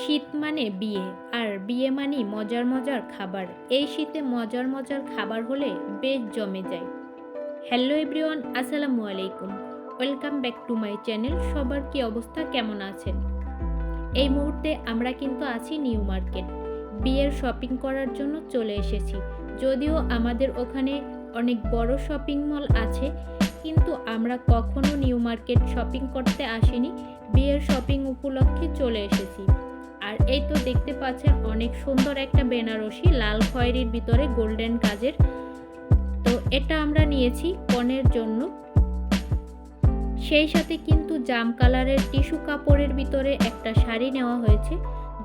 শীত মানে বিয়ে, আর বিয়ে মানে মজার মজার খাবার। এই শীতে মজার মজার খাবার হলে বেশ জমে যায়। হ্যালো এভরিওয়ান, আসসালামু আলাইকুম। Welcome back to my channel. সবার কি অবস্থা? কেমন আছেন? এই মুহূর্তে আমরা কিন্তু আছি নিউ মার্কেট। বিয়ের শপিং করার জন্য চলে এসেছি। যদিও আমাদের ওখানে অনেক বড় শপিং মল আছে, কিন্তু আমরা কখনো নিউ মার্কেট শপিং করতে আসিনি। বিয়ের শপিং উপলক্ষে চলে এসেছি। আর এই তো দেখতে পাচ্ছেন অনেক সুন্দর একটা বেনারসি লাল খয়েরির ভিতরে গোল্ডেন কাজের। তো এটা আমরা নিয়েছি কনের জন্য। সেই সাথে কিন্তু জাম কালারের টিস্যু কাপড়ের ভিতরে একটা শাড়ি নেওয়া হয়েছে।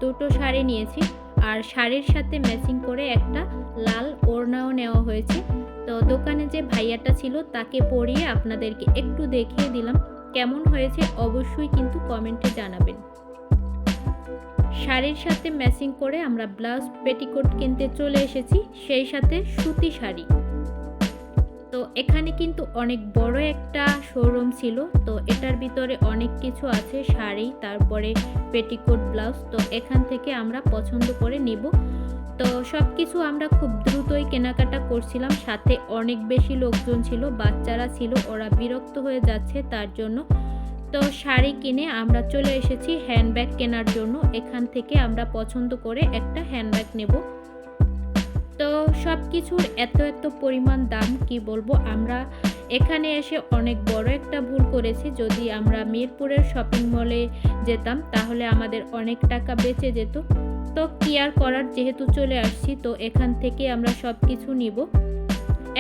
দুটো শাড়ি নিয়েছি আর শাড়ির সাথে ম্যাচিং করে একটা লাল ওড়নাও নেওয়া হয়েছে। তো দোকানে যে ভাইয়াটা ছিল তাকে পরিয়ে আপনাদেরকে একটু দেখিয়ে দিলাম। কেমন হয়েছে অবশ্যই কিন্তু কমেন্টে জানাবেন। শাড়ির সাথে ম্যাচিং করে আমরা ব্লাউজ, পেটিকোট কিনতে চলে এসেছি, সেই সাথে সুতি শাড়ি। তো এখানে কিন্তু অনেক বড় একটা শোরুম ছিল, তো এটার ভিতরে অনেক কিছু আছে, শাড়ি, তারপরে পেটিকোট, ব্লাউজ, তো এখান থেকে আমরা পছন্দ করে নিব। তো সব কিছু আমরা খুব দ্রুতই কেনাকাটা করছিলাম, সাথে অনেক বেশি লোকজন ছিল, বাচ্চারা ছিল, ওরা বিরক্ত হয়ে যাচ্ছে, তার জন্য তো শাড়ি কিনে আমরা চলে এসেছি হ্যান্ডব্যাগ কেনার জন্য। এখান থেকে আমরা পছন্দ করে একটা হ্যান্ডব্যাগ নেব। তো সব কিছুর এত এত পরিমাণ দাম, কি বলব? আমরা এখানে এসে অনেক বড় একটা ভুল করেছি। যদি আমরা মিরপুরের শপিং মলে যেতাম, তাহলে আমাদের অনেক টাকা বেঁচে যেত। তো কি আর করার, যেহেতু চলে আসছি, তো এখান থেকে আমরা সব কিছু নিব।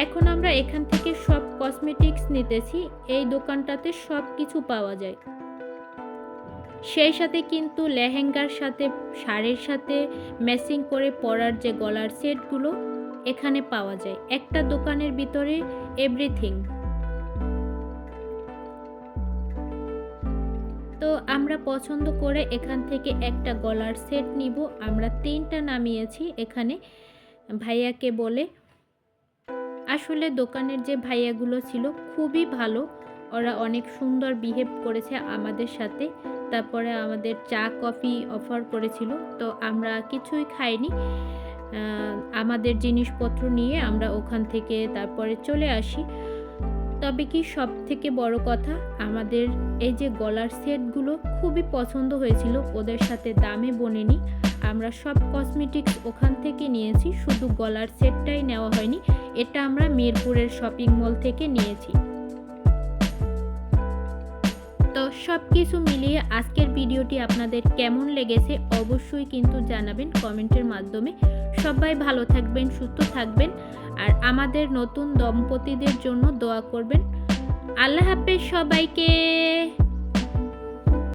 এখন আমরা এখান থেকে সব কসমেটিক্স নিতেছি, এই দোকানটাতে সব কিছু পাওয়া যায়। সেই সাথে কিন্তু লেহেঙ্গার সাথে, শাড়ির সাথে ম্যাচিং করে পরার যে গলার সেটগুলো এখানে পাওয়া যায়। একটা দোকানের ভিতরে এভরিথিং তো আমরা পছন্দ করে এখান থেকে একটা গলার সেট নিব। আমরা তিনটা নামিয়েছি এখানে। ভাইয়াকে বলে আসলে দোকানের যে ভাইয়াগুলো ছিল খুবই ভালো। ওরা অনেক সুন্দর বিহেভ করেছে আমাদের সাথে। তারপরে আমাদের চা, কফি অফার করেছিল। তো আমরা কিছুই খাইনি। আমাদের জিনিসপত্র নিয়ে আমরা ওখান থেকে তারপরে চলে আসি। তবে কি সব থেকে বড় কথা, আমাদের এই যে গলার সেটগুলো খুবই পছন্দ হয়েছিল। ওদের সাথে দামে বনেনি। আমরা সব কসমেটিক্স ওখান থেকে নিয়েছি, শুধু গলার সেটটাই নেওয়া হয়নি, এটা আমরা মিরপুরের শপিং মল থেকে নিয়েছি। তো সব কিছু মিলিয়ে আজকের ভিডিওটি আপনাদের কেমন লেগেছে অবশ্যই কিন্তু জানাবেন কমেন্টের মাধ্যমে। সবাই ভালো থাকবেন, সুস্থ থাকবেন, আর আমাদের নতুন দম্পতিদের জন্য দোয়া করবেন। আল্লাহ হাফেজ সবাইকে।